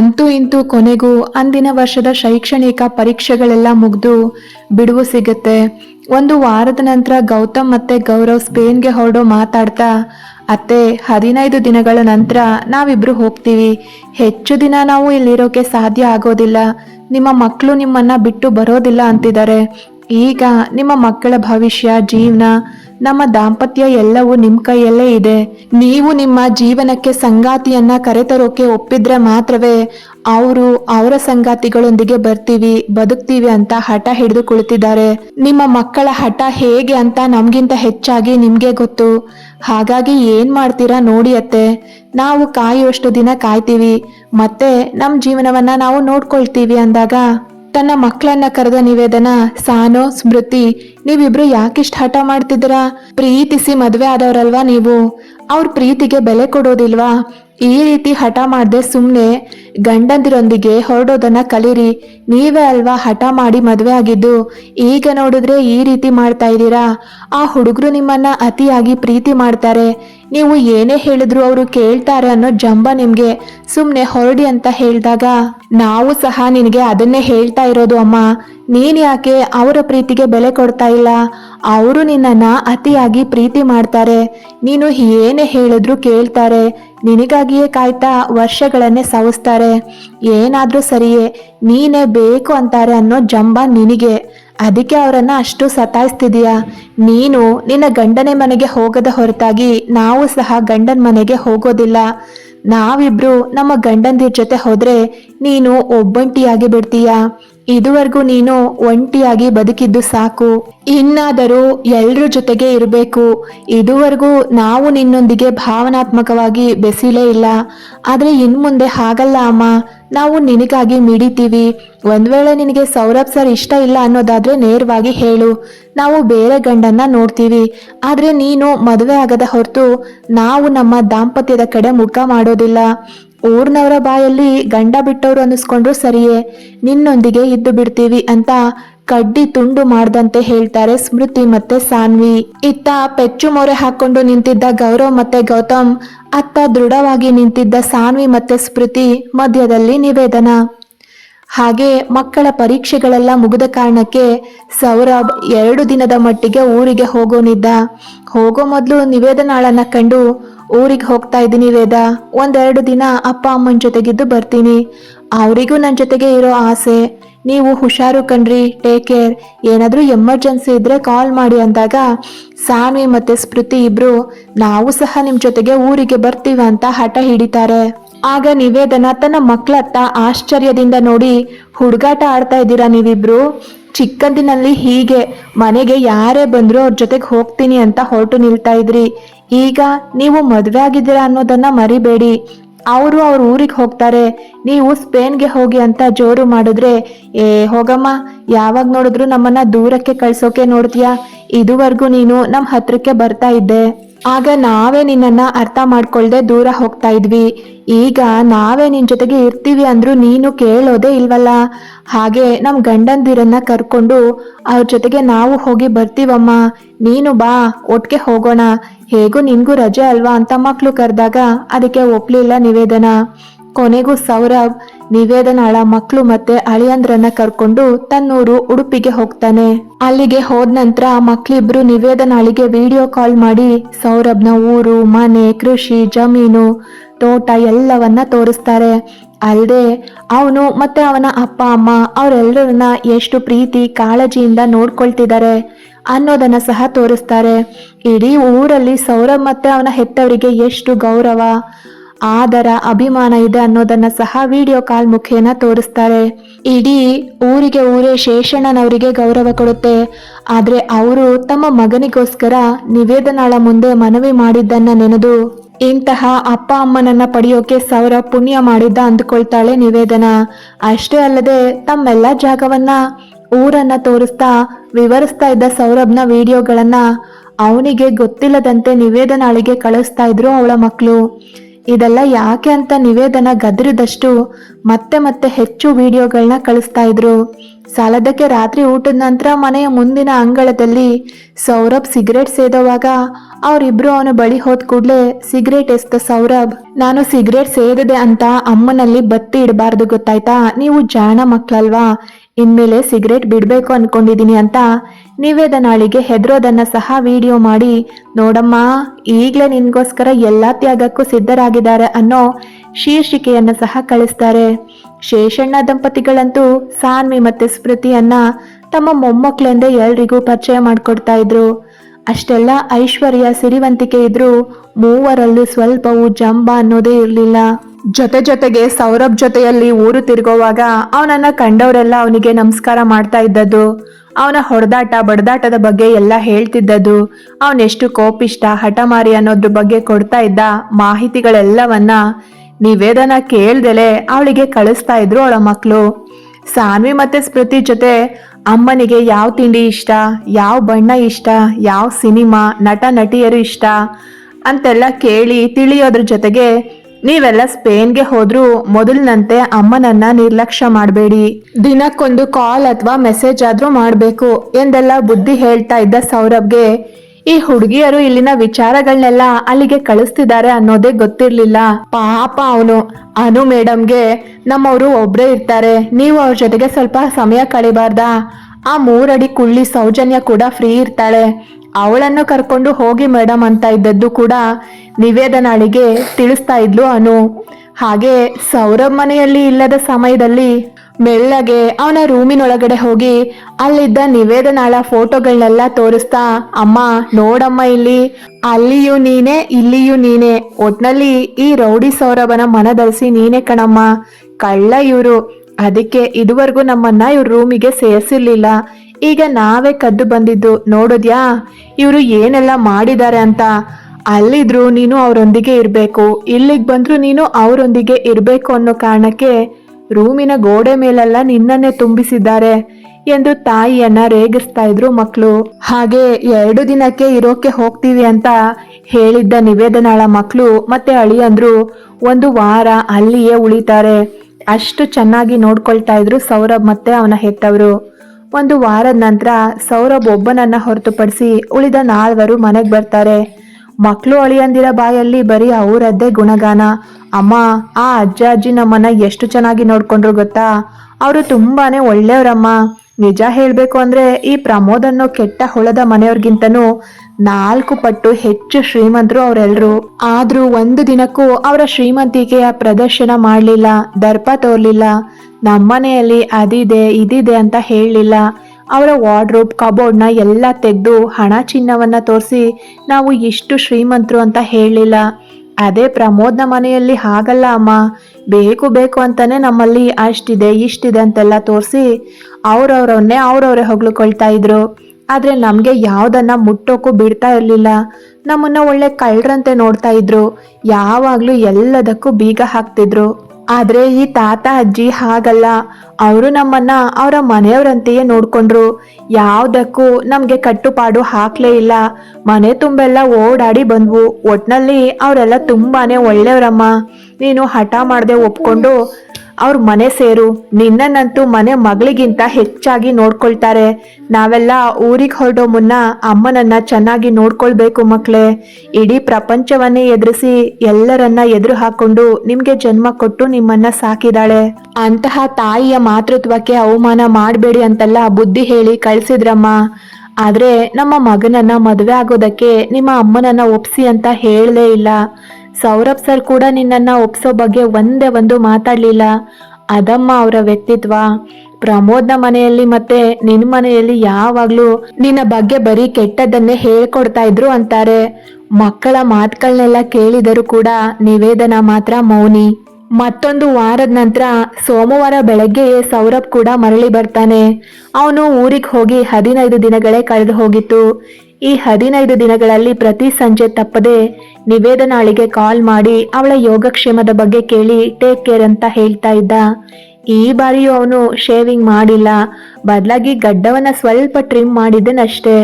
ಅಂತೂ ಇಂತೂ ಕೊನೆಗೂ ಅಂದಿನ ವರ್ಷದ ಶೈಕ್ಷಣಿಕ ಪರೀಕ್ಷೆಗಳೆಲ್ಲ ಮುಗಿದು ಬಿಡುವು ಸಿಗುತ್ತೆ. ಒಂದು ವಾರದ ನಂತರ ಗೌತಮ್ ಮತ್ತೆ ಗೌರವ್ ಸ್ಪೇನ್ಗೆ ಹೊರಡೋ ಮಾತಾಡ್ತಾ, ಅತ್ತೆ, ಹದಿನೈದು ದಿನಗಳ ನಂತರ ನಾವಿಬ್ರು ಹೋಗ್ತೀವಿ. ಹೆಚ್ಚು ದಿನ ನಾವು ಇಲ್ಲಿರೋಕೆ ಸಾಧ್ಯ ಆಗೋದಿಲ್ಲ. ನಿಮ್ಮ ಮಕ್ಕಳು ನಿಮ್ಮನ್ನ ಬಿಟ್ಟು ಬರೋದಿಲ್ಲ, ಅಂತಿದ್ದಾರೆ. ಈಗ ನಿಮ್ಮ ಮಕ್ಕಳ ಭವಿಷ್ಯ, ಜೀವನ ನಮ್ಮ ದಾಂಪತ್ಯ ಎಲ್ಲವೂ ನಿಮ್ ಕೈಯಲ್ಲೇ ಇದೆ. ನೀವು ನಿಮ್ಮ ಜೀವನಕ್ಕೆ ಸಂಗಾತಿಯನ್ನ ಕರೆತರೋಕೆ ಒಪ್ಪಿದ್ರೆ ಮಾತ್ರವೇ ಅವರು ಅವರ ಸಂಗಾತಿಗಳೊಂದಿಗೆ ಬರ್ತೀವಿ, ಬದುಕ್ತೀವಿ ಅಂತ ಹಠ ಹಿಡಿದು ಕುಳಿತಿದ್ದಾರೆ. ನಿಮ್ಮ ಮಕ್ಕಳ ಹಠ ಹೇಗೆ ಅಂತ ನಮ್ಗಿಂತ ಹೆಚ್ಚಾಗಿ ನಿಮ್ಗೆ ಗೊತ್ತು. ಹಾಗಾಗಿ ಏನ್ ಮಾಡ್ತೀರಾ ನೋಡಿ ಅತ್ತೆ. ನಾವು ಕಾಯುವಷ್ಟು ದಿನ ಕಾಯ್ತೀವಿ. ಮತ್ತೆ ನಮ್ ಜೀವನವನ್ನ ನಾವು ನೋಡ್ಕೊಳ್ತೀವಿ ಅಂದಾಗ ತನ್ನ ಮಕ್ಕಳನ್ನ ಕರೆದ ನಿವೇದನ ಸಾನೋ ಸ್ಮೃತಿ ನೀವಿಬ್ರು ಯಾಕಿಷ್ಟು ಹಠ ಮಾಡ್ತಿದ್ದೀರಾ? ಪ್ರೀತಿಸಿ ಮದ್ವೆ ಆದವರಲ್ವಾ ನೀವು? ಅವ್ರ ಪ್ರೀತಿಗೆ ಬೆಲೆ ಕೊಡೋದಿಲ್ವಾ? ಈ ರೀತಿ ಹಠ ಮಾಡದೆ ಸುಮ್ಮನೆ ಗಂಡಂದಿರೊಂದಿಗೆ ಹೊರಡೋದನ್ನ ಕಲೀರಿ. ನೀವೇ ಅಲ್ವಾ ಹಠ ಮಾಡಿ ಮದುವೆ ಆಗಿದ್ದು? ಈಗ ನೋಡಿದ್ರೆ ಈ ರೀತಿ ಮಾಡ್ತಾ ಇದ್ದೀರಾ? ಆ ಹುಡುಗರು ನಿಮ್ಮನ್ನ ಅತಿಯಾಗಿ ಪ್ರೀತಿ ಮಾಡ್ತಾರೆ. ನೀವು ಏನೇ ಹೇಳಿದ್ರು ಅವರು ಕೇಳ್ತಾರೆ ಅನ್ನೋ ಜಂಬ ನಿಮ್ಗೆ. ಸುಮ್ಮನೆ ಹೊರಡಿ ಅಂತ ಹೇಳಿದಾಗ ನಾವು ಸಹ ನಿನಗೆ ಅದನ್ನೇ ಹೇಳ್ತಾ ಇರೋದು ಅಮ್ಮ. ನೀನ್ ಯಾಕೆ ಅವರ ಪ್ರೀತಿಗೆ ಬೆಲೆ ಕೊಡ್ತಾ ಇಲ್ಲ? ಅವರು ನಿನ್ನನ್ನ ಅತಿಯಾಗಿ ಪ್ರೀತಿ ಮಾಡ್ತಾರೆ. ನೀನು ಏನೇ ಹೇಳಿದ್ರು ಕೇಳ್ತಾರೆ. ನಿನಗಾಗಿಯೇ ಕಾಯ್ತಾ ವರ್ಷಗಳನ್ನೇ ಸವಿಸ್ತಾರೆ. ಏನಾದ್ರೂ ಸರಿಯೇ, ನೀನೇ ಬೇಕು ಅಂತಾರೆ ಅನ್ನೋ ಜಂಬ ನಿನಗೆ. ಅದಕ್ಕೆ ಅವರನ್ನ ಅಷ್ಟು ಸತಾಯಿಸ್ತಿದೀಯಾ? ನೀನು ನಿನ್ನ ಗಂಡನೇ ಮನೆಗೆ ಹೋಗದ ಹೊರತಾಗಿ ನಾವು ಸಹ ಗಂಡನ ಮನೆಗೆ ಹೋಗೋದಿಲ್ಲ. ನಾವಿಬ್ರು ನಮ್ಮ ಗಂಡಂದಿರ ಜೊತೆ ಹೋದ್ರೆ ನೀನು ಒಬ್ಬಂಟಿಯಾಗಿ ಬಿಡ್ತೀಯ? ಇದುವರೆಗೂ ನೀನು ಒಂಟಿಯಾಗಿ ಬದುಕಿದ್ದು ಸಾಕು. ಇನ್ನಾದರೂ ಎಲ್ರ ಜೊತೆಗೆ ಇರಬೇಕು. ಇದುವರೆಗೂ ನಾವು ನಿನ್ನೊಂದಿಗೆ ಭಾವನಾತ್ಮಕವಾಗಿ ಬೆಸಿಲೇ ಇಲ್ಲ. ಆದರೆ ಇನ್ ಮುಂದೆ ಹಾಗಲ್ಲ ಅಮ್ಮ. ನಾವು ನಿನಗಾಗಿ ಮಿಡಿತೀವಿ. ಒಂದ್ ವೇಳೆ ನಿನಗೆ ಸೌರಭ್ ಸರ್ ಇಷ್ಟ ಇಲ್ಲ ಅನ್ನೋದಾದ್ರೆ ನೇರವಾಗಿ ಹೇಳು. ನಾವು ಬೇರೆ ಗಂಡನ್ನ ನೋಡ್ತೀವಿ. ಆದರೆ ನೀನು ಮದುವೆ ಆಗದ ಹೊರತು ನಾವು ನಮ್ಮ ದಾಂಪತ್ಯದ ಕಡೆ ಮುಖ ಮಾಡೋದಿಲ್ಲ. ಊರ್ನವರ ಬಾಯಲ್ಲಿ ಗಂಡ ಬಿಟ್ಟವ್ರು ಅನ್ನಿಸ್ಕೊಂಡ್ರು ಸರಿಯೇ. ನಿನ್ನೊಂದಿಗೆ ಇದ್ದು ಬಿಡ್ತೀವಿ ಅಂತ ಕಡ್ಡಿ ತುಂಡು ಮಾಡ್ದಂತೆ ಹೇಳ್ತಾರೆ ಸ್ಮೃತಿ ಮತ್ತೆ ಸಾನ್ವಿ. ಇತ್ತ ಪೆಚ್ಚು ಮೊರೆ ಹಾಕೊಂಡು ನಿಂತಿದ್ದ ಗೌರವ್ ಮತ್ತೆ ಗೌತಮ್, ಅತ್ತ ದೃಢವಾಗಿ ನಿಂತಿದ್ದ ಸಾನ್ವಿ ಮತ್ತೆ ಸ್ಮೃತಿ ಮಧ್ಯದಲ್ಲಿ ನಿವೇದನ. ಹಾಗೆ ಮಕ್ಕಳ ಪರೀಕ್ಷೆಗಳೆಲ್ಲ ಮುಗಿದ ಕಾರಣಕ್ಕೆ ಸೌರಭ್ ಎರಡು ದಿನದ ಮಟ್ಟಿಗೆ ಊರಿಗೆ ಹೋಗೋನಿದ್ದ ಹೋಗೋ ಮೊದಲು ನಿವೇದನಾಳನ್ನ ಕಂಡು, ಊರಿಗೆ ಹೋಗ್ತಾ ಇದ್ದೀನಿ ವೇದ, ಒಂದೆರಡು ದಿನ ಅಪ್ಪ ಅಮ್ಮನ ಜೊತೆಗಿದ್ದು ಬರ್ತೀನಿ. ಅವರಿಗೂ ನನ್ನ ಜೊತೆಗೆ ಇರೋ ಆಸೆ. ನೀವು ಹುಷಾರು ಕಣ್ರಿ ಟೇಕ್ ಕೇರ್ ಏನಾದರೂ ಎಮರ್ಜೆನ್ಸಿ ಇದ್ರೆ ಕಾಲ್ ಮಾಡಿ ಅಂದಾಗ ಸಾನ್ವಿ ಮತ್ತು ಸ್ಮೃತಿ ಇಬ್ರು ನಾವು ಸಹ ನಿಮ್ಮ ಜೊತೆಗೆ ಊರಿಗೆ ಬರ್ತೀವಿ ಅಂತ ಹಠ ಹಿಡಿತಾರೆ. ಆಗ ನಿವೇದನ ತನ್ನ ಮಕ್ಕಳತ್ತ ಆಶ್ಚರ್ಯದಿಂದ ನೋಡಿ, ಹುಡುಗಾಟ ಆಡ್ತಾ ಇದ್ದೀರಾ ನೀವಿಬ್ರು? ಚಿಕ್ಕಂದಿನಲ್ಲಿ ಹೀಗೆ, ಮನೆಗೆ ಯಾರೇ ಬಂದರೂ ಅವ್ರ ಜೊತೆಗೆ ಹೋಗ್ತೀನಿ ಅಂತ ಹೊರಟು ನಿಲ್ತಾ ಇದ್ರಿ. ಈಗ ನೀವು ಮದುವೆ ಆಗಿದ್ದೀರಾ ಅನ್ನೋದನ್ನ ಮರಿಬೇಡಿ. ಅವರು ಅವ್ರ ಊರಿಗೆ ಹೋಗ್ತಾರೆ. ನೀವು ಸ್ಪೇನ್ಗೆ ಹೋಗಿ ಅಂತ ಜೋರು ಮಾಡಿದ್ರೆ, ಏ ಹೋಗಮ್ಮ, ಯಾವಾಗ ನೋಡಿದ್ರು ನಮ್ಮನ್ನ ದೂರಕ್ಕೆ ಕಳ್ಸೋಕೆ ನೋಡ್ತೀಯಾ? ಇದುವರೆಗೂ ನೀನು ನಮ್ಮ ಹತ್ರಕ್ಕೆ ಬರ್ತಾ ಇದ್ದೆ. ಆಗ ನಾವೇ ನಿನ್ನನ್ನ ಅರ್ಥ ಮಾಡ್ಕೊಳ್ದೆ ದೂರ ಹೋಗ್ತಾ ಇದ್ವಿ. ಈಗ ನಾವೇ ನಿನ್ ಜೊತೆಗೆ ಇರ್ತೀವಿ ಅಂದ್ರೂ ನೀನು ಕೇಳೋದೇ ಇಲ್ವಲ್ಲ? ಹಾಗೆ ನಮ್ ಗಂಡಂದಿರನ್ನ ಕರ್ಕೊಂಡು ಅವ್ರ ಜೊತೆಗೆ ನಾವು ಹೋಗಿ ಬರ್ತೀವಮ್ಮ. ನೀನು ಬಾ ಒಟ್ಟಿಗೆ ಹೋಗೋಣ. ಹೇಗೂ ನಿನ್ಗೂ ರಜೆ ಅಲ್ವಾ ಅಂತ ಮಕ್ಳು ಕರೆದಾಗ ಅದಕ್ಕೆ ಒಪ್ಲಿಲ್ಲ ನಿವೇದನ. ಕೊನೆಗೂ ಸೌರಭ್ ನಿವೇದನಾಳ ಮಕ್ಕಳು ಮತ್ತೆ ಅಳಿಯಂದ್ರನ್ನ ಕರ್ಕೊಂಡು ತನ್ನೂರು ಉಡುಪಿಗೆ ಹೋಗ್ತಾನೆ. ಅಲ್ಲಿಗೆ ಹೋದ ನಂತರ ಮಕ್ಳಿಬ್ರು ನಿವೇದನಾಳಿಗೆ ವಿಡಿಯೋ ಕಾಲ್ ಮಾಡಿ ಸೌರಭ್ನ ಊರು, ಮನೆ, ಕೃಷಿ, ಜಮೀನು, ತೋಟ ಎಲ್ಲವನ್ನ ತೋರಿಸ್ತಾರೆ. ಅಲ್ಲದೆ ಅವನು ಮತ್ತೆ ಅವನ ಅಪ್ಪ, ಅಮ್ಮ ಅವರೆಲ್ಲರನ್ನ ಎಷ್ಟು ಪ್ರೀತಿ, ಕಾಳಜಿಯಿಂದ ನೋಡ್ಕೊಳ್ತಿದ್ದಾರೆ ಅನ್ನೋದನ್ನ ಸಹ ತೋರಿಸ್ತಾರೆ. ಇಡೀ ಊರಲ್ಲಿ ಸೌರಭ್ ಮತ್ತೆ ಅವನ ಹೆತ್ತವರಿಗೆ ಎಷ್ಟು ಗೌರವ. ಆದರ ಅಭಿಮಾನ ಇದೆ ಅನ್ನೋದನ್ನ ಸಹ ವಿಡಿಯೋ ಕಾಲ್ ಮುಖೇನ ತೋರಿಸ್ತಾರೆ. ಇಡೀ ಊರಿಗೆ ಊರೇ ಶೇಷಣ್ಣನವರಿಗೆ ಗೌರವ ಕೊಡುತ್ತೆ. ಆದ್ರೆ ಅವರು ತಮ್ಮ ಮಗನಿಗೋಸ್ಕರ ನಿವೇದನಾಳ ಮುಂದೆ ಮನವಿ ಮಾಡಿದ್ದನ್ನ ನೆನೆದು, ಇಂತಹ ಅಪ್ಪ ಅಮ್ಮನನ್ನ ಪಡೆಯೋಕೆ ಸೌರ ಪುಣ್ಯ ಮಾಡಿದ್ದ ಅಂದುಕೊಳ್ತಾಳೆ ನಿವೇದನ. ಅಷ್ಟೇ ಅಲ್ಲದೆ ತಮ್ಮೆಲ್ಲ ಜಾಗವನ್ನ ಊರನ್ನ ತೋರಿಸ್ತಾ ವಿವರಿಸ್ತಾ ಇದ್ದ ಸೌರಭ್ನ ವಿಡಿಯೋಗಳನ್ನ ಅವನಿಗೆ ಗೊತ್ತಿಲ್ಲದಂತೆ ನಿವೇದನಾಳಿಗೆ ಕಳಿಸ್ತಾ ಇದ್ರು ಅವಳ ಮಕ್ಕಳು ಇದೆಲ್ಲ ಯಾಕೆ ಅಂತ ನಿವೇದನ ಗದರಿದಷ್ಟು ಮತ್ತೆ ಮತ್ತೆ ಹೆಚ್ಚು ವಿಡಿಯೋಗಳನ್ನ ಕಳಿಸ್ತಾ ಇದ್ರು. ಸಾಲದಕ್ಕೆ ರಾತ್ರಿ ಊಟದ ನಂತರ ಮನೆಯ ಮುಂದಿನ ಅಂಗಳದಲ್ಲಿ ಸೌರಭ್ ಸಿಗರೇಟ್ ಸೇದೋವಾಗ ಅವರಿಬ್ರು ಅವನ ಬಳಿ ಹೋದ ಕೂಡಲೇ ಸಿಗರೇಟ್ ಎಸ್ತ ಸೌರಭ್, ನಾನು ಸಿಗರೇಟ್ ಸೇದಿದೆ ಅಂತ ಅಮ್ಮನಲ್ಲಿ ಬತ್ತಿ ಇಡಬಾರ್ದು ಗೊತ್ತಾಯ್ತಾ? ನೀವು ಜಾಣ ಮಕ್ಳಲ್ವಾ? ಇನ್ಮೇಲೆ ಸಿಗರೇಟ್ ಬಿಡಬೇಕು ಅನ್ಕೊಂಡಿದೀನಿ ಅಂತ ನಿವೇದನಾಳಿಗೆ ಹೆದರೋದನ್ನ ಸಹ ವಿಡಿಯೋ ಮಾಡಿ, ನೋಡಮ್ಮ, ಈಗಲೇ ನಿನ್ಗೋಸ್ಕರ ಎಲ್ಲಾ ತ್ಯಾಗಕ್ಕೂ ಸಿದ್ಧರಾಗಿದ್ದಾರೆ ಅನ್ನೋ ಶೀರ್ಷಿಕೆಯನ್ನ ಸಹ ಕಳಿಸ್ತಾರೆ. ಶೇಷಣ್ಣ ದಂಪತಿಗಳಂತೂ ಸಾನ್ವಿ ಮತ್ತೆ ಸ್ಮೃತಿಯನ್ನ ತಮ್ಮ ಮೊಮ್ಮಕ್ಕಳೆಂದೇ ಎಲ್ರಿಗೂ ಪರಿಚಯ ಮಾಡಿಕೊಡ್ತಾ ಇದ್ರು. ಅಷ್ಟೆಲ್ಲ ಐಶ್ವರ್ಯ, ಸಿರಿವಂತಿಕೆ ಇದ್ರೂ ಮೂವರಲ್ಲೂ ಸ್ವಲ್ಪವೂ ಜಂಬ ಅನ್ನೋದೇ ಇರಲಿಲ್ಲ. ಜೊತೆ ಜೊತೆಗೆ ಸೌರಭ್ ಜೊತೆಯಲ್ಲಿ ಊರು ತಿರುಗುವಾಗ ಅವನನ್ನ ಕಂಡವರೆಲ್ಲ ಅವನಿಗೆ ನಮಸ್ಕಾರ ಮಾಡ್ತಾ ಇದ್ದದ್ದು. ಅವನ ಹೊಡೆದಾಟ, ಬಡದಾಟದ ಬಗ್ಗೆ ಎಲ್ಲ ಹೇಳ್ತಿದ್ದದ್ದು. ಅವನೆಷ್ಟು ಕೋಪಿಷ್ಟ, ಹಠಮಾರಿ ಅನ್ನೋದ್ರ ಬಗ್ಗೆ ಕೊಡ್ತಾ ಇದ್ದ ಮಾಹಿತಿಗಳೆಲ್ಲವನ್ನ ನಿವೇದನ ಕೇಳ್ದೆಲೆ ಅವಳಿಗೆ ಕಳಿಸ್ತಾ ಇದ್ರು ಅವಳ ಮಕ್ಕಳು ಸಾನ್ವಿ ಮತ್ತೆ ಸ್ಮೃತಿ ಜೊತೆ ಅಮ್ಮನಿಗೆ ಯಾವ ತಿಂಡಿ ಇಷ್ಟ, ಯಾವ ಬಣ್ಣ ಇಷ್ಟ, ಯಾವ ಸಿನಿಮಾ, ನಟ, ನಟಿಯರು ಇಷ್ಟ ಅಂತೆಲ್ಲ ಕೇಳಿ ತಿಳಿಯೋದ್ರ ಜೊತೆಗೆ ನೀವೆಲ್ಲ ಸ್ಪೇನ್ಗೆ ಹೋದ್ರೂ ಮೊದಲಿನಂತೆ ಅಮ್ಮನನ್ನ ನಿರ್ಲಕ್ಷ್ಯ ಮಾಡಬೇಡಿ. ದಿನಕ್ಕೊಂದು ಕಾಲ್ ಅಥವಾ ಮೆಸೇಜ್ ಆದ್ರೂ ಮಾಡಬೇಕು ಎಂದೆಲ್ಲ ಬುದ್ಧಿ ಹೇಳ್ತಾ ಇದ್ದ ಸೌರಭ್ಗೆ, ಈ ಹುಡುಗಿಯರು ಇಲ್ಲಿನ ವಿಚಾರಗಳನ್ನೆಲ್ಲ ಅಲ್ಲಿಗೆ ಕಳಿಸ್ತಿದ್ದಾರೆ ಅನ್ನೋದೇ ಗೊತ್ತಿರ್ಲಿಲ್ಲ. ಪಾಪ ಅವನು. ಅನು ಮೇಡಮ್ಗೆ, ನಮ್ಮವರು ಒಬ್ರೇ ಇರ್ತಾರೆ. ನೀವು ಅವ್ರ ಜೊತೆಗೆ ಸ್ವಲ್ಪ ಸಮಯ ಕಳಿಬಾರ್ದಾ? ಆ ಮೂರಡಿ ಕುಳ್ಳಿ ಸೌಜನ್ಯ ಕೂಡ ಫ್ರೀ ಇರ್ತಾಳೆ. ಅವಳನ್ನು ಕರ್ಕೊಂಡು ಹೋಗಿ ಮೇಡಮ್ ಅಂತ ಇದ್ದದ್ದು ಕೂಡ ನಿವೇದನಾಳಿಗೆ ತಿಳಿಸ್ತಾ ಇದ್ಲು ಅನು. ಹಾಗೆ ಸೌರಭ್ ಮನೆಯಲ್ಲಿ ಇಲ್ಲದ ಸಮಯದಲ್ಲಿ ಮೆಲ್ಲಗೆ ಅವನ ರೂಮಿನೊಳಗಡೆ ಹೋಗಿ ಅಲ್ಲಿದ್ದ ನಿವೇದನಾಳ ಫೋಟೋಗಳನ್ನೆಲ್ಲ ತೋರಿಸ್ತಾ, ಅಮ್ಮ, ನೋಡಮ್ಮ ಇಲ್ಲಿ. ಅಲ್ಲಿಯೂ ನೀನೆ, ಇಲ್ಲಿಯೂ ನೀನೆ. ಒಟ್ನಲ್ಲಿ ಈ ರೌಡಿ ಸೌರಭನ ಮನದರ್ಸಿ ನೀನೆ ಕಣಮ್ಮ. ಕಳ್ಳ ಇವರು. ಅದಕ್ಕೆ ಇದುವರೆಗೂ ನಮ್ಮನ್ನ ಇವ್ರ ರೂಮಿಗೆ ಸೇರಿಸಿರ್ಲಿಲ್ಲ. ಈಗ ನಾವೇ ಕದ್ದು ಬಂದಿದ್ದು ನೋಡೋದ್ಯಾ? ಇವರು ಏನೆಲ್ಲ ಮಾಡಿದ್ದಾರೆ ಅಂತ? ಅಲ್ಲಿದ್ರು ನೀನು ಅವರೊಂದಿಗೆ ಇರಬೇಕು. ಇಲ್ಲಿಗೆ ಬಂದ್ರು ನೀನು ಅವರೊಂದಿಗೆ ಇರಬೇಕು ಅನ್ನೋ ಕಾರಣಕ್ಕೆ ರೂಮಿನ ಗೋಡೆ ಮೇಲೆಲ್ಲ ನಿನ್ನನ್ನೇ ತುಂಬಿಸಿದ್ದಾರೆ ಎಂದು ತಾಯಿಯನ್ನ ರೇಗಿಸ್ತಾ ಇದ್ರು ಮಕ್ಕಳು ಹಾಗೆ ಎರಡು ದಿನಕ್ಕೆ ಇರೋಕೆ ಹೋಗ್ತೀವಿ ಅಂತ ಹೇಳಿದ್ದ ನಿವೇದನಾಳ ಮಕ್ಕಳು ಮತ್ತೆ ಅಳಿಯಂದ್ರು ಒಂದು ವಾರ ಅಲ್ಲಿಯೇ ಉಳಿತಾರೆ. ಅಷ್ಟು ಚೆನ್ನಾಗಿ ನೋಡ್ಕೊಳ್ತಾ ಇದ್ರು ಸೌರಭ್ ಮತ್ತೆ ಅವನ ಹೆತ್ತವರು. ಒಂದು ವಾರದ ನಂತರ ಸೌರಭ್ ಒಬ್ಬನನ್ನ ಹೊರತುಪಡಿಸಿ ಉಳಿದ ನಾಲ್ವರು ಮನೆಗೆ ಬರ್ತಾರೆ. ಮಕ್ಕಳು ಅಳಿಯಂದಿರ ಬಾಯಲ್ಲಿ ಬರೀ ಅವರದ್ದೇ ಗುಣಗಾನ. ಅಮ್ಮ, ಆ ಅಜ್ಜ ಅಜ್ಜಿ ನಮ್ಮನ್ನ ಎಷ್ಟು ಚೆನ್ನಾಗಿ ನೋಡ್ಕೊಂಡ್ರು ಗೊತ್ತಾ? ಅವರು ತುಂಬಾನೇ ಒಳ್ಳೆಯವರಮ್ಮ. ನಿಜ ಹೇಳ್ಬೇಕು ಅಂದ್ರೆ ಈ ಪ್ರಮೋದ್ ಅನ್ನೋ ಕೆಟ್ಟ ಹೊಳದ ಮನೆಯವ್ರಿಗಿಂತನೂ ನಾಲ್ಕು ಪಟ್ಟು ಹೆಚ್ಚು ಶ್ರೀಮಂತರು ಅವರೆಲ್ಲರೂ ಆದ್ರೂ ಒಂದು ದಿನಕ್ಕೂ ಅವರ ಶ್ರೀಮಂತಿಕೆಯ ಪ್ರದರ್ಶನ ಮಾಡಲಿಲ್ಲ, ದರ್ಪ ತೋರ್ಲಿಲ್ಲ. ನಮ್ಮನೆಯಲ್ಲಿ ಅದಿದೆ, ಇದಿದೆ ಅಂತ ಹೇಳಲಿಲ್ಲ ಅವರ ವಾರ್ಡ್ರೋಬ್ ಕಬೋರ್ಡ್ನ ಎಲ್ಲ ತೆಗೆದು ಹಣ ಚಿನ್ನವನ್ನು ತೋರಿಸಿ ನಾವು ಇಷ್ಟು ಶ್ರೀಮಂತರು ಅಂತ ಹೇಳಲಿಲ್ಲ ಅದೇ ಪ್ರಮೋದ್ನ ಮನೆಯಲ್ಲಿ ಹಾಗಲ್ಲ ಅಮ್ಮ. ಬೇಕು ಬೇಕು ಅಂತಾನೆ ನಮ್ಮಲ್ಲಿ ಅಷ್ಟಿದೆ, ಇಷ್ಟಿದೆ ಅಂತೆಲ್ಲ ತೋರಿಸಿ ಅವ್ರವ್ರನ್ನೇ ಅವ್ರವ್ರೆ ಹೊಗಳ್ಕೊಳ್ತಾ ಇದ್ರು. ಆದ್ರೆ ನಮಗೆ ಯಾವುದನ್ನು ಮುಟ್ಟೋಕ್ಕೂ ಬಿಡ್ತಾ ಇರ್ಲಿಲ್ಲ. ನಮ್ಮನ್ನ ಒಳ್ಳೆ ಕಳ್ರಂತೆ ನೋಡ್ತಾ ಇದ್ರು. ಯಾವಾಗಲೂ ಎಲ್ಲದಕ್ಕೂ ಬೀಗ ಹಾಕ್ತಿದ್ರು. ಆದ್ರೆ ಈ ತಾತ, ಅಜ್ಜಿ ಹಾಗಲ್ಲ. ಅವರು ನಮ್ಮನ್ನ ಅವರ ಮನೆಯವರಂತೆಯೇ ನೋಡ್ಕೊಂಡ್ರು. ಯಾವ್ದಕ್ಕೂ ನಮ್ಗೆ ಕಟ್ಟುಪಾಡು ಹಾಕ್ಲೇ ಇಲ್ಲ. ಮನೆ ತುಂಬೆಲ್ಲ ಓಡಾಡಿ ಬಂದ್ವು. ಒಟ್ನಲ್ಲಿ ಅವರೆಲ್ಲ ತುಂಬಾನೇ ಒಳ್ಳೆಯವರಮ್ಮ. ನೀನು ಹಠ ಮಾಡದೆ ಒಪ್ಕೊಂಡು ಅವ್ರ ಮನೆ ಸೇರು, ನಿನ್ನನ್ನಂತೂ ಮನೆ ಮಗಳಿಗಿಂತ ಹೆಚ್ಚಾಗಿ ನೋಡ್ಕೊಳ್ತಾರೆ. ನಾವೆಲ್ಲ ಊರಿಗೆ ಹೊರಡೋ ಮುನ್ನ ಅಮ್ಮನನ್ನ ಚೆನ್ನಾಗಿ ನೋಡ್ಕೊಳ್ಬೇಕು ಮಕ್ಕಳೇ ಇಡೀ ಪ್ರಪಂಚವನ್ನೇ ಎದುರಿಸಿ ಎಲ್ಲರನ್ನ ಎದುರು ಹಾಕೊಂಡು ನಿಮ್ಗೆ ಜನ್ಮ ಕೊಟ್ಟು ನಿಮ್ಮನ್ನ ಸಾಕಿದಾಳೆ. ಅಂತಹ ತಾಯಿಯ ಮಾತೃತ್ವಕ್ಕೆ ಅವಮಾನ ಮಾಡಬೇಡಿ ಅಂತೆಲ್ಲ ಬುದ್ಧಿ ಹೇಳಿ ಕಳ್ಸಿದ್ರಮ್ಮ. ಆದ್ರೆ ನಮ್ಮ ಮಗನನ್ನ ಮದುವೆ ಆಗೋದಕ್ಕೆ ನಿಮ್ಮ ಅಮ್ಮನನ್ನ ಒಪ್ಸಿ ಅಂತ ಹೇಳಲೇ ಇಲ್ಲ. ಸೌರಭ್ ಸರ್ ಕೂಡ ನಿನ್ನನ್ನ ಒಪ್ಸೋ ಬಗ್ಗೆ ಒಂದೇ ಒಂದು ಮಾತಾಡ್ಲಿಲ್ಲ. ಅದಮ್ಮ ಅವರ ವ್ಯಕ್ತಿತ್ವ, ಪ್ರಮೋದ್ನ ಮನೆಯಲ್ಲಿ ಮತ್ತೆ ನಿನ್ ಮನೆಯಲ್ಲಿ ಯಾವಾಗ್ಲೂ ನಿನ್ನ ಬಗ್ಗೆ ಬರೀ ಕೆಟ್ಟದನ್ನೇ ಹೇಳ್ಕೊಡ್ತಾ ಇದ್ರು ಅಂತಾರೆ. ಮಕ್ಕಳ ಮಾತುಗಳನ್ನೆಲ್ಲ ಕೇಳಿದರೂ ಕೂಡ ನಿವೇದನ ಮಾತ್ರ ಮೌನಿ. ಮತ್ತೊಂದು ವಾರದ ನಂತರ ಸೋಮವಾರ ಬೆಳಗ್ಗೆ ಸೌರಭ್ ಕೂಡ ಮರಳಿ ಬರ್ತಾನೆ. ಅವನು ಊರಿಗೆ ಹೋಗಿ ಹದಿನೈದು ದಿನಗಳೇ ಕಳೆದು ಹೋಗಿತ್ತು. ಈ ಹದಿನೈದು ದಿನಗಳಲ್ಲಿ ಪ್ರತಿ ಸಂಜೆ ತಪ್ಪದೆ ನಿವೇದನಾಳಿಗೆ ಕಾಲ್ ಮಾಡಿ ಅವಳ ಯೋಗಕ್ಷೇಮದ ಬಗ್ಗೆ ಕೇಳಿ ಟೇಕ್ ಕೇರ್ ಅಂತ ಹೇಳ್ತಾ ಇದ್ದ. ಈ ಬಾರಿಯೂ ಅವನು ಶೇವಿಂಗ್ ಮಾಡಿಲ್ಲ. ಬದಲಾಗಿ ಗಡ್ಡವನ್ನ ಸ್ವಲ್ಪ ಟ್ರಿಮ್ ಮಾಡಿದ್ದನಷ್ಟೇ.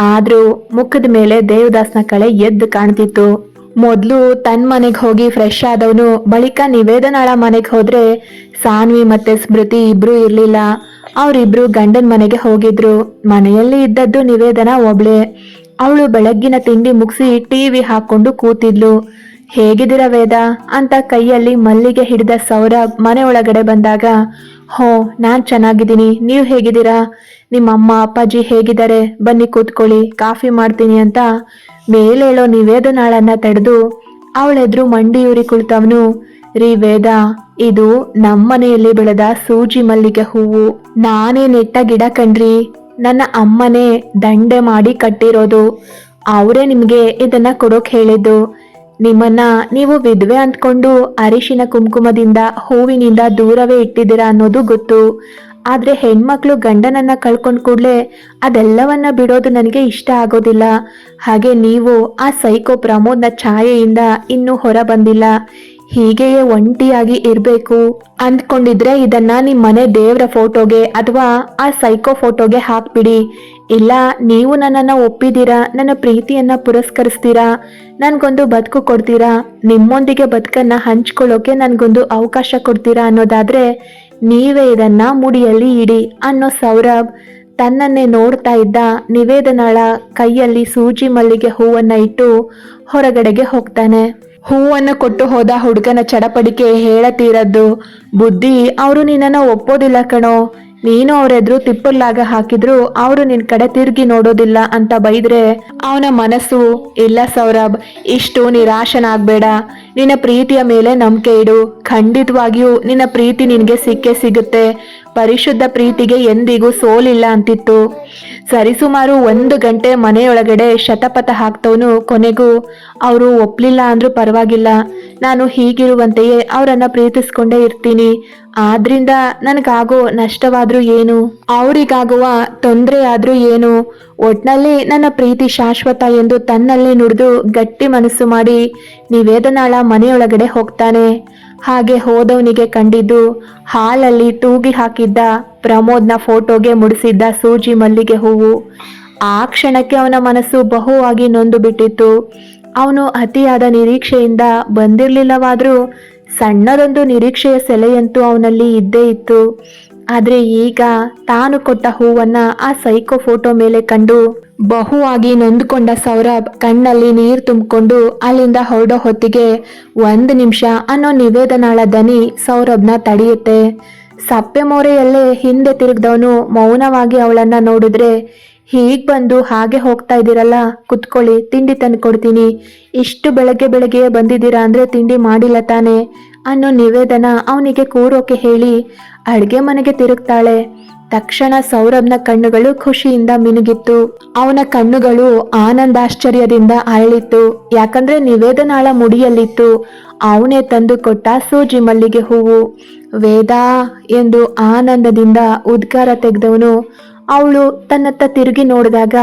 ಆದ್ರೂ ಮುಖದ ಮೇಲೆ ದೇವದಾಸ್ನ ಕಳೆ ಎದ್ದು ಕಾಣ್ತಿತ್ತು. ಮೊದಲು ತನ್ನ ಮನೆಗೆ ಹೋಗಿ ಫ್ರೆಶ್ ಆದವನು ಬಳಿಕ ನಿವೇದನಾಳ ಮನೆಗೆ ಹೋದ್ರೆ ಸಾನ್ವಿ ಮತ್ತೆ ಸ್ಮೃತಿ ಇಬ್ರು ಇರ್ಲಿಲ್ಲ. ಅವರಿಬ್ರು ಗಂಡನ ಮನೆಗೆ ಹೋಗಿದ್ರು. ಮನೆಯಲ್ಲಿ ಇದ್ದದ್ದು ನಿವೇದನ ಒಬ್ಳೆ. ಅವಳು ಬೆಳಗ್ಗಿನ ತಿಂಡಿ ಮುಗಿಸಿ ಟಿವಿ ಹಾಕೊಂಡು ಕೂತಿದ್ಲು. ಹೇಗಿದ್ದೀರ ವೇದ? ಅಂತ ಕೈಯಲ್ಲಿ ಮಲ್ಲಿಗೆ ಹಿಡಿದ ಸೌರಭ್ ಮನೆ ಒಳಗಡೆ ಬಂದಾಗ, ಹೋ, ನಾನ್ ಚೆನ್ನಾಗಿದ್ದೀನಿ. ನೀವು ಹೇಗಿದ್ದೀರಾ? ನಿಮ್ಮ ಅಮ್ಮ, ಅಪ್ಪಾಜಿ ಹೇಗಿದ್ದಾರೆ? ಬನ್ನಿ ಕೂತ್ಕೊಳ್ಳಿ. ಕಾಫಿ ಮಾಡ್ತೀನಿ ಅಂತ ಮೇಲೇಳೋ ನಿವೇದನಾಳನ್ನ ತಡೆದು, ಅವಳೆದ್ರು ಮಂಡಿಯೂರಿ ಕುಳಿತವನು. ರೀ ವೇದಾ ಇದು ನಮ್ಮನೆಯಲ್ಲಿ ಬೆಳೆದ ಸೂಜಿ ಮಲ್ಲಿಗೆ ಹೂವು. ನಾನೇ ನೆಟ್ಟ ಗಿಡ ಕಣ್ರಿ. ನನ್ನ ಅಮ್ಮನೇ ದಂಡೆ ಮಾಡಿ ಕಟ್ಟಿರೋದು. ಅವರೇ ನಿಮಗೆ ಇದನ್ನ ಕೊಡೋಕೆ ಹೇಳಿದ್ದು. ನಿಮ್ಮನ್ನ ನೀವು ವಿಧವೆ ಅಂದ್ಕೊಂಡು ಅರಿಶಿನ ಕುಂಕುಮದಿಂದ ಹೂವಿನಿಂದ ದೂರವೇ ಇಟ್ಟಿದ್ದೀರಾ ಅನ್ನೋದು ಗೊತ್ತು. ಆದ್ರೆ ಹೆಣ್ಮಕ್ಳು ಗಂಡನನ್ನ ಕಳ್ಕೊಂಡ್ ಕೂಡಲೇ ಅದೆಲ್ಲವನ್ನ ಬಿಡೋದು ನನಗೆ ಇಷ್ಟ ಆಗೋದಿಲ್ಲ. ಹಾಗೆ ನೀವು ಆ ಸೈಕೋ ಪ್ರಮೋದ್ನ ಛಾಯೆಯಿಂದ ಇನ್ನೂ ಹೊರ ಬಂದಿಲ್ಲ. ಹೀಗೆಯೇ ಒಂಟಿಯಾಗಿ ಇರಬೇಕು. ಅಂದ್ಕೊಂಡಿದ್ರೆ ಇದನ್ನ ನಿಮ್ಮ ಮನೆ ದೇವರ ಫೋಟೋಗೆ ಅಥವಾ ಆ ಸೈಕೋ ಫೋಟೋಗೆ ಹಾಕ್ಬಿಡಿ. ಇಲ್ಲ, ನೀವು ನನ್ನನ್ನು ಒಪ್ಪಿದ್ದೀರಾ? ನನ್ನ ಪ್ರೀತಿಯನ್ನ ಪುರಸ್ಕರಿಸ್ತೀರಾ? ನನಗೊಂದು ಬದುಕು ಕೊಡ್ತೀರಾ? ನಿಮ್ಮೊಂದಿಗೆ ಬದುಕನ್ನ ಹಂಚ್ಕೊಳ್ಳೋಕೆ ನನಗೊಂದು ಅವಕಾಶ ಕೊಡ್ತೀರಾ ಅನ್ನೋದಾದ್ರೆ ನೀವೇ ಇದನ್ನ ಮುಡಿಯಲ್ಲಿ ಇಡಿ ಅನ್ನೋ ಸೌರಭ್ ತನ್ನನ್ನೇ ನೋಡ್ತಾ ಇದ್ದ ನಿವೇದನಾಳ ಕೈಯಲ್ಲಿ ಸೂಜಿ ಮಲ್ಲಿಗೆ ಹೂವನ್ನ ಇಟ್ಟು ಹೊರಗಡೆಗೆ ಹೋಗ್ತಾನೆ. ಹೂವನ್ನು ಕೊಟ್ಟು ಹೋದ ಹುಡುಗನ ಚಡಪಡಿಕೆ ಹೇಳತೀರದ್ದು. ಬುದ್ಧಿ, ಅವರು ನಿನ್ನನ್ನು ಒಪ್ಪೋದಿಲ್ಲ ಕಣೋ. ನೀನು ಅವರೆದ್ರು ತಿಪ್ಪಲ್ಲಾಗ ಹಾಕಿದ್ರು ಅವರು ನಿನ್ ಕಡೆ ತಿರುಗಿ ನೋಡೋದಿಲ್ಲ ಅಂತ ಬೈದ್ರೆ ಅವನ ಮನಸ್ಸು, ಇಲ್ಲ ಸೌರಭ್, ಇಷ್ಟು ನಿರಾಶನಾಗ್ಬೇಡ. ನಿನ್ನ ಪ್ರೀತಿಯ ಮೇಲೆ ನಂಬಿಕೆ ಇಡು. ಖಂಡಿತವಾಗಿಯೂ ನಿನ್ನ ಪ್ರೀತಿ ನಿನಗೆ ಸಿಕ್ಕೇ ಸಿಗುತ್ತೆ. ಪರಿಶುದ್ಧ ಪ್ರೀತಿಗೆ ಎಂದಿಗೂ ಸೋಲಿಲ್ಲ ಅಂತಿತ್ತು. ಸರಿಸುಮಾರು ಒಂದು ಗಂಟೆ ಮನೆಯೊಳಗಡೆ ಶತಪಥ ಹಾಕ್ತವನು. ಕೊನೆಗೂ ಅವರು ಒಪ್ಲಿಲ್ಲ ಅಂದ್ರೂ ಪರವಾಗಿಲ್ಲ. ನಾನು ಹೀಗಿರುವಂತೆಯೇ ಅವರನ್ನ ಪ್ರೀತಿಸ್ಕೊಂಡೇ ಇರ್ತೀನಿ. ಆದ್ರಿಂದ ನನಗಾಗೋ ನಷ್ಟವಾದ್ರೂ ಏನು? ಅವರಿಗಾಗುವ ತೊಂದರೆ ಆದ್ರೂ ಏನು? ಒಟ್ನಲ್ಲಿ ನನ್ನ ಪ್ರೀತಿ ಶಾಶ್ವತ ಎಂದು ತನ್ನಲ್ಲಿ ನುಡಿದು ಗಟ್ಟಿ ಮನಸ್ಸು ಮಾಡಿ ನಿವೇದನಾಳ ಮನೆಯೊಳಗಡೆ ಹೋಗ್ತಾನೆ. ಹಾಗೆ ಹೋದವನಿಗೆ ಕಂಡಿದ್ದು, ಹಾಲಲ್ಲಿ ತೂಗಿ ಹಾಕಿದ್ದ ಪ್ರಮೋದ್ನ ಫೋಟೋಗೆ ಮುಡಿಸಿದ್ದ ಸೂಜಿ ಮಲ್ಲಿಗೆ ಹೂವು. ಆ ಕ್ಷಣಕ್ಕೆ ಅವನ ಮನಸ್ಸು ಬಹುವಾಗಿ ನೊಂದು ಬಿಟ್ಟಿತ್ತು ಅವನು ಅತಿಯಾದ ನಿರೀಕ್ಷೆಯಿಂದ ಬಂದಿರಲಿಲ್ಲವಾದರೂ ಸಣ್ಣದೊಂದು ನಿರೀಕ್ಷೆಯ ಸೆಲೆಯಂತೂ ಅವನಲ್ಲಿ ಇದ್ದೇ ಇತ್ತು. ಆದರೆ ಈಗ ತಾನು ಕೊಟ್ಟ ಹೂವನ್ನ ಆ ಸೈಕೋ ಫೋಟೋ ಮೇಲೆ ಕಂಡು ಬಹುವಾಗಿ ನೊಂದುಕೊಂಡ ಸೌರಭ್ ಕಣ್ಣಲ್ಲಿ ನೀರು ತುಂಬಿಕೊಂಡು ಅಲ್ಲಿಂದ ಹೊರಡೋ ಹೊತ್ತಿಗೆ ಒಂದು ನಿಮಿಷ ಅನ್ನೋ ನಿವೇದನಾಳ ದನಿ ಸೌರಭ್ನ ತಡೆಯುತ್ತೆ. ಸಪ್ಪೆ ಮೋರೆಯಲ್ಲೇ ಹಿಂದೆ ತಿರುಗ್ದವನು ಮೌನವಾಗಿ ಅವಳನ್ನ ನೋಡಿದ್ರೆ, ಹೀಗ್ ಬಂದು ಹಾಗೆ ಹೋಗ್ತಾ ಇದ್ದೀರಲ್ಲ ಕುತ್ಕೊಳ್ಳಿ, ತಿಂಡಿ ತಂದು ಕೊಡ್ತೀನಿ. ಇಷ್ಟು ಬೆಳಗ್ಗೆ ಬೆಳಗ್ಗೆ ಬಂದಿದ್ದೀರಾ ಅಂದ್ರೆ ತಿಂಡಿ ಮಾಡಿಲ್ಲ ತಾನೆ ಅನ್ನೋ ನಿವೇದನ ಅವನಿಗೆ ಕೂರೋಕೆ ಹೇಳಿ ಅಡ್ಗೆ ಮನೆಗೆ ತಿರುಗ್ತಾಳೆ. ತಕ್ಷಣ ಸೌರಭ್ನ ಕಣ್ಣುಗಳು ಖುಷಿಯಿಂದ ಮಿನುಗಿತ್ತು. ಅವನ ಕಣ್ಣುಗಳು ಆನಂದಾಶ್ಚರ್ಯದಿಂದ ಅರಳಿತ್ತು. ಯಾಕಂದ್ರೆ ನಿವೇದನಾಳ ಮುಡಿಯಲ್ಲಿತ್ತು. ಅವನೇ ತಂದು ಕೊಟ್ಟ ಸೂಜಿ ಮಲ್ಲಿಗೆ ಹೂವು. ವೇದಾ ಎಂದು ಆನಂದದಿಂದ ಉದ್ಗಾರ ತೆಗೆದವನು. ಅವಳು ತನ್ನತ್ತ ತಿರುಗಿ ನೋಡಿದಾಗ,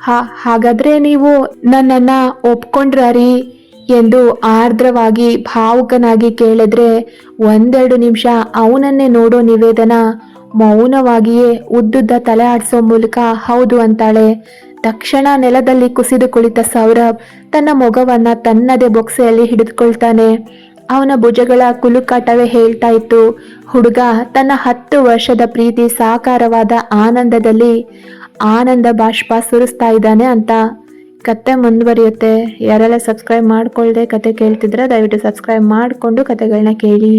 ಹಾ, ಹಾಗಾದ್ರೆ ನೀವು ನನ್ನನ್ನ ಒಪ್ಕೊಂಡ್ರಾರಿ? ಎಂದು ಆರ್ದ್ರವಾಗಿ ಭಾವುಕನಾಗಿ ಕೇಳಿದ್ರೆ, ಒಂದೆರಡು ನಿಮಿಷ ಅವನನ್ನೇ ನೋಡೋ ನಿವೇದನ. ಮೌನವಾಗಿಯೇ ಉದ್ದುದ್ದ ತಲೆ ಆಡಿಸೋ ಮೂಲಕ ಹೌದು ಅಂತಾಳೆ. ತಕ್ಷಣ ನೆಲದಲ್ಲಿ ಕುಸಿದು ಕುಳಿತ ಸೌರಭ್ ತನ್ನ ಮೊಗವನ್ನ ತನ್ನದೇ ಬೊಕ್ಸೆಯಲ್ಲಿ ಹಿಡಿದುಕೊಳ್ತಾನೆ. ಅವನ ಭುಜಗಳ ಕುಲುಕಾಟವೇ ಹೇಳ್ತಾ ಇತ್ತು. ಹುಡುಗ ತನ್ನ ಹತ್ತು ವರ್ಷದ ಪ್ರೀತಿ ಸಾಕಾರವಾದ ಆನಂದದಲ್ಲಿ ಆನಂದ ಬಾಷ್ಪ ಸುರಿಸ್ತಾ ಇದ್ದಾನೆ ಅಂತ ಕತೆ ಮುಂದುವರಿಯುತ್ತೆ. ಯಾರೆಲ್ಲ ಸಬ್ಸ್ಕ್ರೈಬ್ ಮಾಡ್ಕೊಳ್ಳದೆ ಕತೆ ಕೇಳ್ತಿದ್ರೆ ದಯವಿಟ್ಟು ಸಬ್ಸ್ಕ್ರೈಬ್ ಮಾಡಿಕೊಂಡು ಕತೆಗಳನ್ನ ಕೇಳಿ.